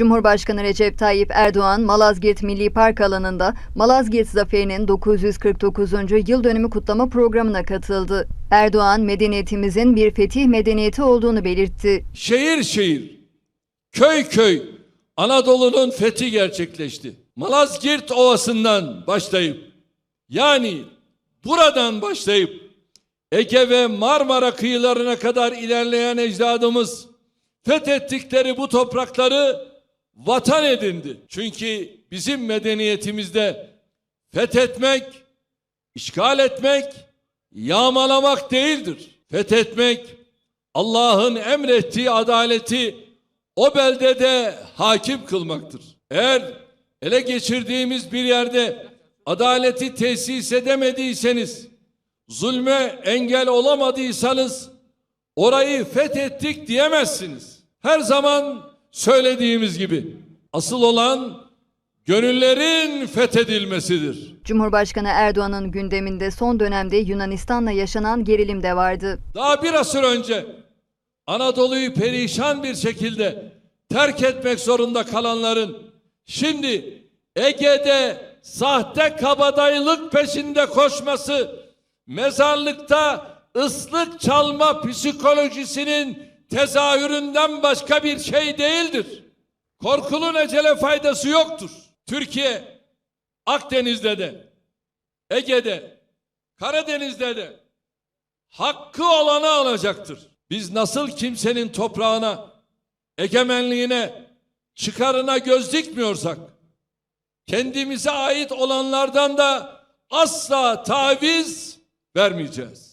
Cumhurbaşkanı Recep Tayyip Erdoğan, Malazgirt Milli Park alanında Malazgirt Zaferi'nin 949. yıl dönümü kutlama programına katıldı. Erdoğan, medeniyetimizin bir fetih medeniyeti olduğunu belirtti. şehir şehir, köy köy Anadolu'nun fethi gerçekleşti. Malazgirt Ovası'ndan başlayıp yani buradan başlayıp Ege ve Marmara kıyılarına kadar ilerleyen ecdadımız fethettikleri bu toprakları vatan edindi. Çünkü bizim medeniyetimizde fethetmek, işgal etmek, yağmalamak değildir. Fethetmek, Allah'ın emrettiği adaleti o beldede hakim kılmaktır. Eğer ele geçirdiğimiz bir yerde adaleti tesis edemediyseniz, zulme engel olamadıysanız orayı fethettik diyemezsiniz. Her zaman söylediğimiz gibi asıl olan gönüllerin fethedilmesidir. Cumhurbaşkanı Erdoğan'ın gündeminde son dönemde Yunanistan'la yaşanan gerilim de vardı. Daha bir asır önce Anadolu'yu perişan bir şekilde terk etmek zorunda kalanların şimdi Ege'de sahte kabadayılık peşinde koşması mezarlıkta ıslık çalma psikolojisinin tezahüründen başka bir şey değildir. Korkulun ecele faydası yoktur. Türkiye Akdeniz'de de Ege'de Karadeniz'de de hakkı olanı alacaktır. Biz nasıl kimsenin toprağına, egemenliğine, çıkarına göz dikmiyorsak, kendimize ait olanlardan da asla taviz vermeyeceğiz.